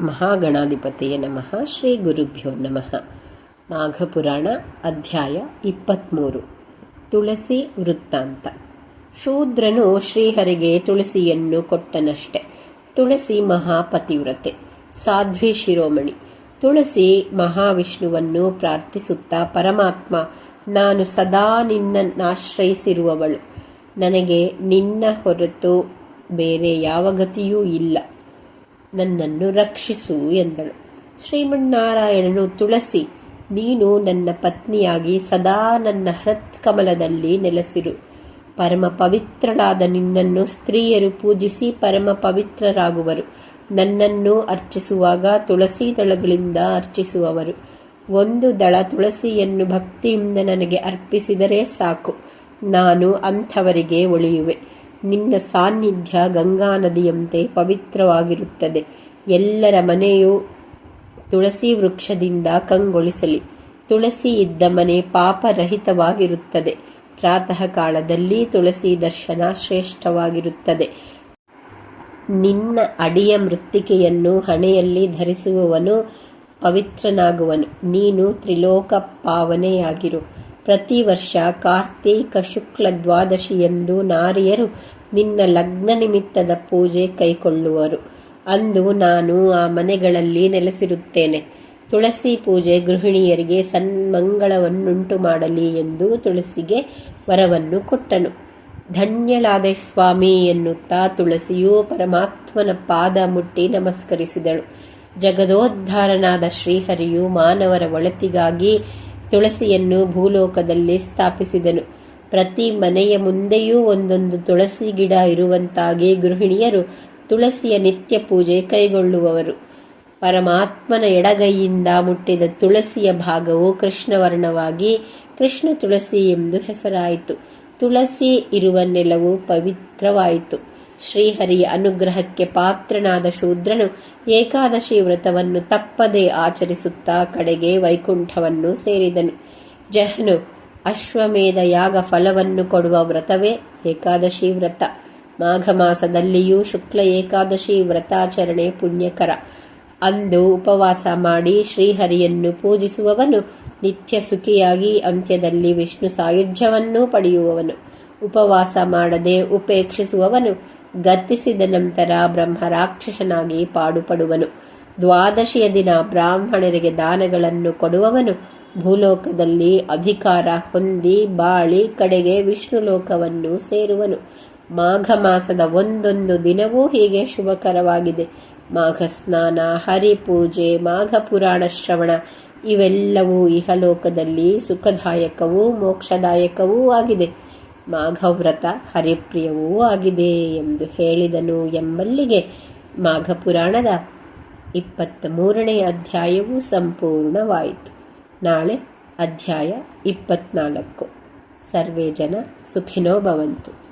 ಮಹಾಗಣಾಧಿಪತಿಯ ನಮಃ ಶ್ರೀ ಗುರುಭ್ಯೋ ನಮಃ. ಮಾಘಪುರಾಣ ಅಧ್ಯಾಯ ಇಪ್ಪತ್ತ್ಮೂರು ತುಳಸಿ ವೃತ್ತಾಂತ. ಶೂದ್ರನು ಶ್ರೀಹರಿಗೆ ತುಳಸಿಯನ್ನು ಕೊಟ್ಟನಷ್ಟೆ. ತುಳಸಿ ಮಹಾಪತಿವ್ರತೆ. ಸಾಧ್ವಿ ಶಿರೋಮಣಿ. ತುಳಸಿ ಮಹಾವಿಷ್ಣುವನ್ನು ಪ್ರಾರ್ಥಿಸುತ್ತಾ ಪರಮಾತ್ಮ, ನಾನು ಸದಾ ನಿನ್ನನ್ನಾಶ್ರಯಿಸಿರುವವಳು. ನನಗೆ ನಿನ್ನ ಹೊರತು ಬೇರೆ ಯಾವ ಗತಿಯೂ ಇಲ್ಲ. ನನ್ನನ್ನು ರಕ್ಷಿಸು ಎಂದಳು. ಶ್ರೀಮನ್ನಾರಾಯಣನು ತುಳಸಿ, ನೀನು ನನ್ನ ಪತ್ನಿಯಾಗಿ ಸದಾ ನನ್ನ ಹೃತ್ಕಮಲದಲ್ಲಿ ನೆಲೆಸಿರು. ಪರಮ ಪವಿತ್ರಳಾದ ನಿನ್ನನ್ನು ಸ್ತ್ರೀಯರು ಪೂಜಿಸಿ ಪರಮ ಪವಿತ್ರರಾಗುವರು ನನ್ನನ್ನು ಅರ್ಚಿಸುವಾಗ ತುಳಸಿ ದಳಗಳಿಂದ ಅರ್ಚಿಸುವವರು. ಒಂದು ದಳ ತುಳಸಿಯನ್ನು ಭಕ್ತಿಯಿಂದ ನನಗೆ ಅರ್ಪಿಸಿದರೆ ಸಾಕು. ನಾನು ಅಂಥವರಿಗೆ ಒಳೆಯುವೆ. ನಿನ್ನ ಸಾನ್ನಿಧ್ಯ ಗಂಗಾ ನದಿಯಂತೆ ಪವಿತ್ರವಾಗಿರುತ್ತದೆ. ಎಲ್ಲರ ಮನೆಯು ತುಳಸಿ ವೃಕ್ಷದಿಂದ ಕಂಗೊಳಿಸಲಿ. ತುಳಸಿ ಇದ್ದ ಮನೆ ಪಾಪರಹಿತವಾಗಿರುತ್ತದೆ. ಪ್ರಾತಃ ಕಾಲದಲ್ಲಿ ತುಳಸಿ ದರ್ಶನ ಶ್ರೇಷ್ಠವಾಗಿರುತ್ತದೆ. ನಿನ್ನ ಅಡಿಯ ಮೃತ್ತಿಕೆಯನ್ನು ಹಣೆಯಲ್ಲಿ ಧರಿಸುವವನು ಪವಿತ್ರನಾಗುವನು. ನೀನು ತ್ರಿಲೋಕ ಪಾವನೆಯಾಗಿರು. ಪ್ರತಿ ವರ್ಷ ಕಾರ್ತೀಕ ಶುಕ್ಲ ದ್ವಾದಶಿಯಂದು ನಾರಿಯರು ನಿನ್ನ ಲಗ್ನ ನಿಮಿತ್ತದ ಪೂಜೆ ಕೈಕೊಳ್ಳುವರು. ಅಂದು ನಾನು ಆ ಮನೆಗಳಲ್ಲಿ ನೆಲೆಸಿರುತ್ತೇನೆ. ತುಳಸಿ ಪೂಜೆ ಗೃಹಿಣಿಯರಿಗೆ ಸನ್ಮಂಗಳವನ್ನುಂಟು ಮಾಡಲಿ ಎಂದು ತುಳಸಿಗೆ ವರವನ್ನು ಕೊಟ್ಟನು. ಧನ್ಯಳಾದ ಸ್ವಾಮಿ ಎನ್ನುತ್ತಾ ತುಳಸಿಯು ಪರಮಾತ್ಮನ ಪಾದ ಮುಟ್ಟಿ ನಮಸ್ಕರಿಸಿದಳು. ಜಗದೋದ್ಧಾರನಾದ ಶ್ರೀಹರಿಯು ಮಾನವರ ಒಳತಿಗಾಗಿ ತುಳಸಿಯನ್ನು ಭೂಲೋಕದಲ್ಲಿ ಸ್ಥಾಪಿಸಿದನು. ಪ್ರತಿ ಮನೆಯ ಮುಂದೆಯೂ ಒಂದೊಂದು ತುಳಸಿ ಗಿಡ ಇರುವಂತಾಗಿ ಗೃಹಿಣಿಯರು ತುಳಸಿಯ ನಿತ್ಯ ಪೂಜೆ ಕೈಗೊಳ್ಳುವವರು. ಪರಮಾತ್ಮನ ಎಡಗೈಯಿಂದ ಮುಟ್ಟಿದ ತುಳಸಿಯ ಭಾಗವು ಕೃಷ್ಣವರ್ಣವಾಗಿ ಕೃಷ್ಣ ತುಳಸಿ ಎಂದು ಹೆಸರಾಯಿತು. ತುಳಸಿ ಇರುವ ನೆಲವು ಪವಿತ್ರವಾಯಿತು. ಶ್ರೀಹರಿಯ ಅನುಗ್ರಹಕ್ಕೆ ಪಾತ್ರನಾದ ಶೂದ್ರನು ಏಕಾದಶಿ ವ್ರತವನ್ನು ತಪ್ಪದೆ ಆಚರಿಸುತ್ತಾ ಕಡೆಗೆ ವೈಕುಂಠವನ್ನು ಸೇರಿದನು. ಜಹನು ಅಶ್ವಮೇಧ ಯಾಗ ಫಲವನ್ನು ಕೊಡುವ ವ್ರತವೇ ಏಕಾದಶಿ ವ್ರತ. ಮಾಘ ಮಾಸದಲ್ಲಿಯೂ ಶುಕ್ಲ ಏಕಾದಶಿ ವ್ರತಾಚರಣೆ ಪುಣ್ಯಕರ. ಅಂದು ಉಪವಾಸ ಮಾಡಿ ಶ್ರೀಹರಿಯನ್ನು ಪೂಜಿಸುವವನು ನಿತ್ಯ ಸುಖಿಯಾಗಿ ಅಂತ್ಯದಲ್ಲಿ ವಿಷ್ಣು ಸಾಯುಜ್ಯವನ್ನೂ ಪಡೆಯುವವನು. ಉಪವಾಸ ಮಾಡದೆ ಉಪೇಕ್ಷಿಸುವವನು ಗತಿಸಿದ ನಂತರ ಬ್ರಹ್ಮ ರಾಕ್ಷಸನಾಗಿ ಪಾಡುಪಡುವನು. ದ್ವಾದಶಿಯ ದಿನ ಬ್ರಾಹ್ಮಣರಿಗೆ ದಾನಗಳನ್ನು ಕೊಡುವವನು ಭೂಲೋಕದಲ್ಲಿ ಅಧಿಕಾರ ಹೊಂದಿ ಬಾಳಿ ಕಡೆಗೆ ವಿಷ್ಣು ಲೋಕವನ್ನು ಸೇರುವನು. ಮಾಘ ಮಾಸದ ಒಂದೊಂದು ದಿನವೂ ಹೀಗೆ ಶುಭಕರವಾಗಿದೆ. ಮಾಘ ಸ್ನಾನ, ಹರಿಪೂಜೆ, ಮಾಘ ಪುರಾಣ ಶ್ರವಣ, ಇವೆಲ್ಲವೂ ಇಹಲೋಕದಲ್ಲಿ ಸುಖದಾಯಕವೂ ಮೋಕ್ಷದಾಯಕವೂ ಆಗಿದೆ. ಮಾಘವ್ರತ ಹರಿಪ್ರಿಯವೂ ಆಗಿದೆ ಎಂದು ಹೇಳಿದನು ಎಂಬಲ್ಲಿಗೆ ಮಾಘ ಪುರಾಣದ ಇಪ್ಪತ್ತ ಮೂರನೇ ಅಧ್ಯಾಯವೂ ಸಂಪೂರ್ಣವಾಯಿತು. ನಾಳೆ ಅಧ್ಯಾಯ ಇಪ್ಪತ್ನಾಲ್ಕು. ಸರ್ವೇ ಜನ ಸುಖಿನೋ ಭವಂತು.